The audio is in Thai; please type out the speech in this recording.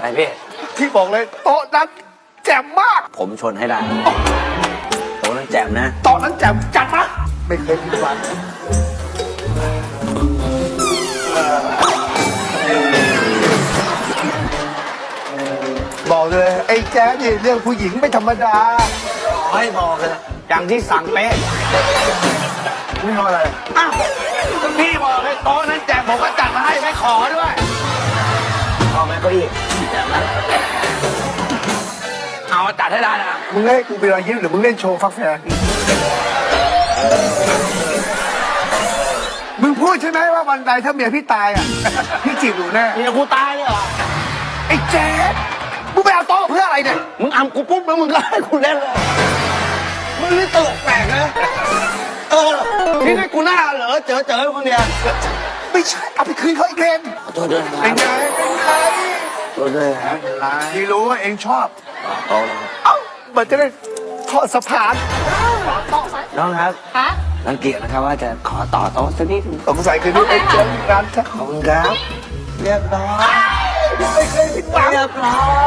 ไหนพี่ที่บอกเลยโต๊ะนั้นแจ่มมาก ผมชนให้ได้โตนั้นแจ่มนะ โต๊ะนั้นแจ่มจัดมาไม่เคยผิดหวังบอกเลย ไอ้แจ๊ดนี่เรื่องผู้หญิงไม่ธรรมดา ไม่บอกเลย อย่างที่สั่งเป๊ะไม่ทำอะไร อ้าวพี่บอกเลยโต๊ะนั้นแจ่มผมก็จัดมาให้ไม่ขอด้วย เอาไหมเก็อีกแจ่มนะเอาจัดให้ได้นะมึงให้กูเป็นรอยยิ้มหรือมึงเล่นโชว์ฟักแฟร์มึงพูดใช่ไหมว่าวันใดถ้าเมียพี่ตายอะ พี่จีบหนูแน่เมียกูตายเลยเหรอ ไอ้แจ๊ดมึงไปเอาโต๊ะเพื่ออะไรเนี่ย มึงอำกูปุ๊บแล้วมึงก็ให้กูเล่นเลย มึงนี่ตลกแปลกนะ เออพี่ให้กูหน้าเหรอเจอเจอคนเดียวไม่ใช่เอาไปคืนเขาอีกเลนขอโทษด้วยนะคเป็รันบไงเป็นไง ขอโทษด้วยนะพี่รู้ว่าเองชอบ เอาเอ้ามันจะได้ทอดสะพานน้องครับคะรังเกียจนะครับว่าจะขอต่อโต๊ะสักนิดนึงสงสัยคืนนี้เองเจอร้านชักขอบคุณครับ เรียบร้อยไม่เคยผิดหวังเรียบร้อย